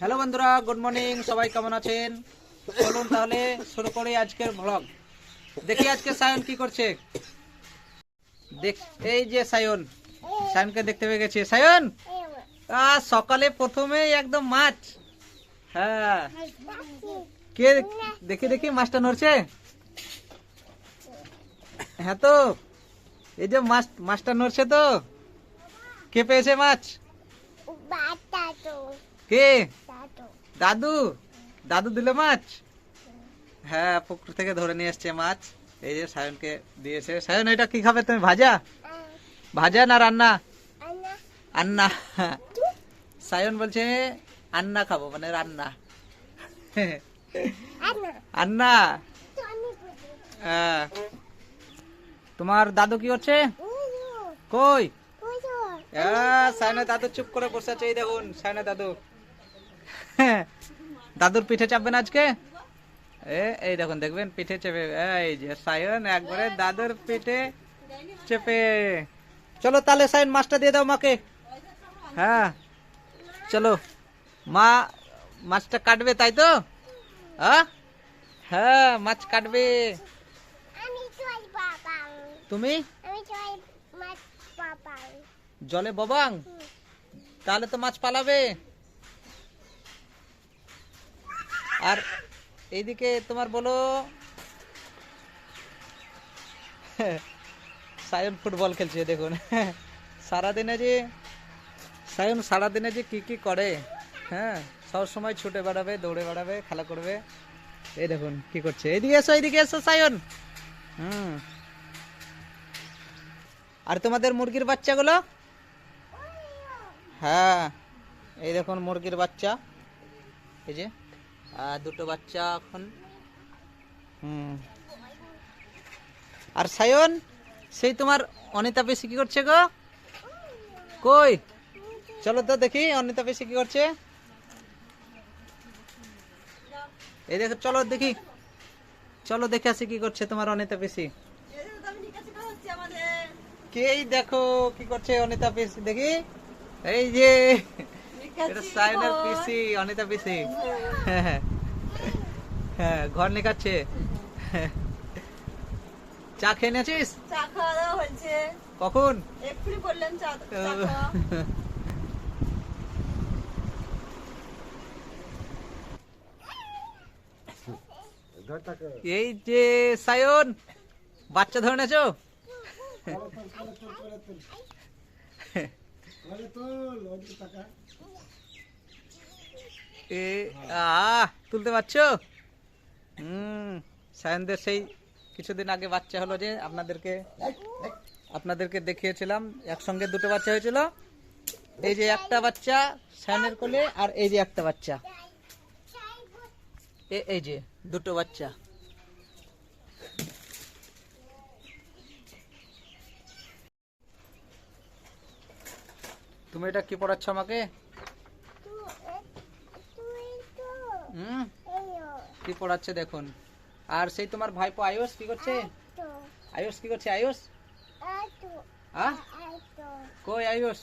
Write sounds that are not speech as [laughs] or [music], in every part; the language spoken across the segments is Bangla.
হ্যালো বন্ধুরা গুড মর্নিং সবাই কেমন আছেন? চলুন তাহলে শুরু করি আজকের ব্লগ দেখি আজকে সায়ন কি করছে। দেখ এই যে সায়ন সায়নকে দেখতে পেয়ে গেছে। সায়ন সকালে প্রথমেই একদম মাছ। হ্যাঁ। কে দেখি দেখি মাছটা নড়ছে? হ্যাঁ তো এই যে মাছ মাছটা নড়ছে তো। কে পেয়েছে মাছ? কে? দাদু দাদু দিলে মাছ? হ্যাঁ পুকুর থেকে ধরে নিয়ে এসছে মাছ। এই যে সায়নকে দিয়েছে। সায়ন এটা কি খাবে তুমি ভাজা? ভাজা না রান্না? আন্না। সায়ন বলছে আন্না খাব মানে রান্না। আন্না। হ্যাঁ। তোমার দাদু কি করছে? কই? হ্যাঁ, সায়না দাদু চুপ করে বসে আছে এই দেখুন সায়না দাদু। [laughs] দাদুর পিঠে চাপবেন আজকে? এ এই দেখুন দেখবেন পিঠে চেপে এই যে সায়ন একবারে দাদুর পিঠে চেপে। চলো তাহলে সায়ন মাছটা দিয়ে দাও মাকে। হ্যাঁ চলো। মা মাছটা কাটবে তাই তো? হ্যাঁ হ্যাঁ মাছ কাটবে। তুমি? জলে ববাং? তাহলে তো মাছ পালাবে। আর এইদিকে তোমার বলো, সায়ন ফুটবল খেলছে, দেখুন। সারাদিনে যে, সায়ন সারাদিনে যে কি কি করে হ্যাঁ? সব সময় ছুটে বেড়াবে, দৌড়ে বেড়াবে, খেলা করবে। এই দেখুন কি করছে। এইদিকে এসো এইদিকে এসো, সায়ন। হুম। আর তোমাদের মুরগির বাচ্চাগুলো? হ্যাঁ এই দেখুন মুরগির বাচ্চা। এই যে দুটো বাচ্চা এখন। হুম। আর সায়ন সেই তোমার অনিতা পেশি কি করছে গো? কই? চলো তো দেখি অনিতা পেশি কি করছে। এই দেখো চলো দেখি। চলো দেখে আসি কি করছে তোমার অনিতা পেশি। কেই দেখো কি করছে অনিতা পিসি দেখি। এই যে এটা সাইনের পিসি অনিতা পিসি হ্যাঁ হ্যাঁ। ঘর নিকাচ্ছে। চা খেয়ে নিয়েছিস? চা খাওয়া দাওয়া হয়েছে। কখন? এক্ষুনি বললেন চা এই যে সায়ন বাচ্চা ধরে নেছো এ আহ তুলতে পারছ? হুম সায়নদের সেই কিছুদিন আগে বাচ্চা হলো যে আপনাদেরকে আপনাদেরকে দেখিয়েছিলাম একসঙ্গে দুটো বাচ্চা হয়েছিল। এই যে একটা বাচ্চা সায়নের কোলে আর এই যে একটা বাচ্চা। এই যে দুটো বাচ্চা। তুমি এটা কি পড়াচ্ছ আমাকে? হুম কি পড়াচ্ছে দেখুন। আর সেই তোমার ভাইপো আয়ুষ কি করছে? আয়ুষ কি করছে? আয়ুষ? কই আয়ুষ?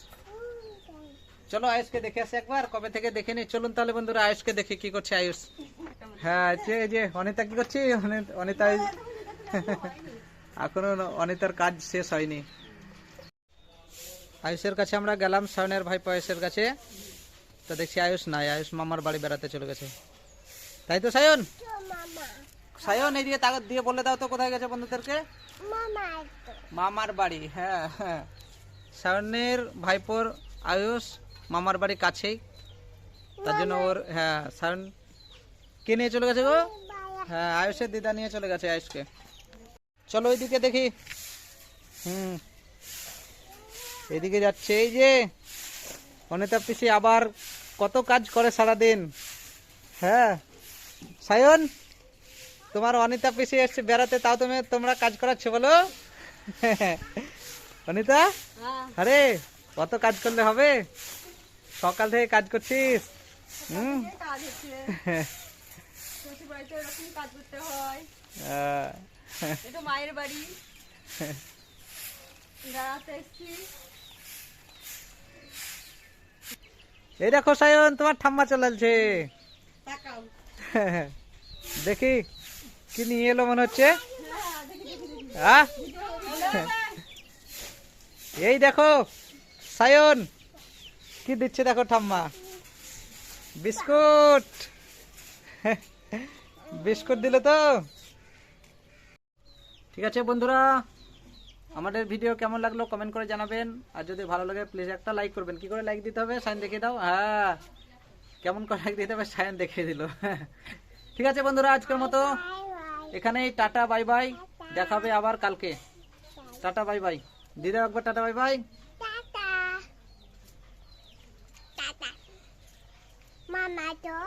চলো আয়ুষকে দেখে আসি একবার, কবে থেকে দেখে নি? চলুন তাহলে বন্ধুরা, আয়ুষকে দেখি কি করছে আয়ুষ। হ্যাঁ যে যে, অনিতা কি করছে? অনি- অনিতা এখনও অনিতার কাজ শেষ হয়নি। আয়ুষের কাছে আমরা গেলাম সায়নের ভাই আয়ুষের কাছে। তো দেখছি আয়ুষ নাই, আয়ুষ মামার বাড়ি বেড়াতে চলে গেছে। তাই তো সায়ন? সায়ন এই এইদিকে তাগত দিয়ে বলে দাও তো কোথায় গেছে বন্ধুদেরকে। মামার বাড়ি হ্যাঁ হ্যাঁ। সায়নের ভাইপোর আয়ুষ মামার বাড়ি কাছেই। তার জন্য ওর হ্যাঁ সায়ন কে নিয়ে চলে গেছে গো? হ্যাঁ আয়ুষের দিদা নিয়ে চলে গেছে আয়ুষকে। চলো ওইদিকে দেখি। হুম। এদিকে যাচ্ছে এই যে অনিতা পিসি আবার কত কাজ করে সারাদিন। হ্যাঁ সায়ন তোমার অনিতা পিসি এসছে বেড়াতে তাও তুমি তোমরা কাজ করাচ্ছ বলো? [laughs] অনিতা? হ্যাঁ, আরে কত কাজ করলে হবে? সকাল থেকে কাজ করছিস? হুম? এই হয়। মায়ের বাড়ি। দেখো সায়ন তোমার ঠাম্মা চলালছে তাকাও [laughs] দেখি, কি নিয়ে এলো মনে হচ্ছে? [laughs] এই দেখো, সায়ন, কি দিচ্ছে দেখো ঠাম্মা? বিস্কুট। [laughs] বিস্কুট দিলে তো? ঠিক আছে বন্ধুরা, আমাদের ভিডিও কেমন লাগল কমেন্ট করে জানাবেন। আর যদি ভালো লাগে প্লিজ একটা লাইক করবেন। কি করে লাইক দিতে হবে? সাইন দেখিয়ে দাও। হ্যাঁ। কেমন করে দিতে হবে সায়ন দেখিয়ে দিল। ঠিক আছে বন্ধুরা, আজকের মতো এখানেই, টাটা, বাই বাই। দেখাবে আবার কালকে। Tata, bye bye. দিদা একবার টাটা, বাই বাই। মামা তো?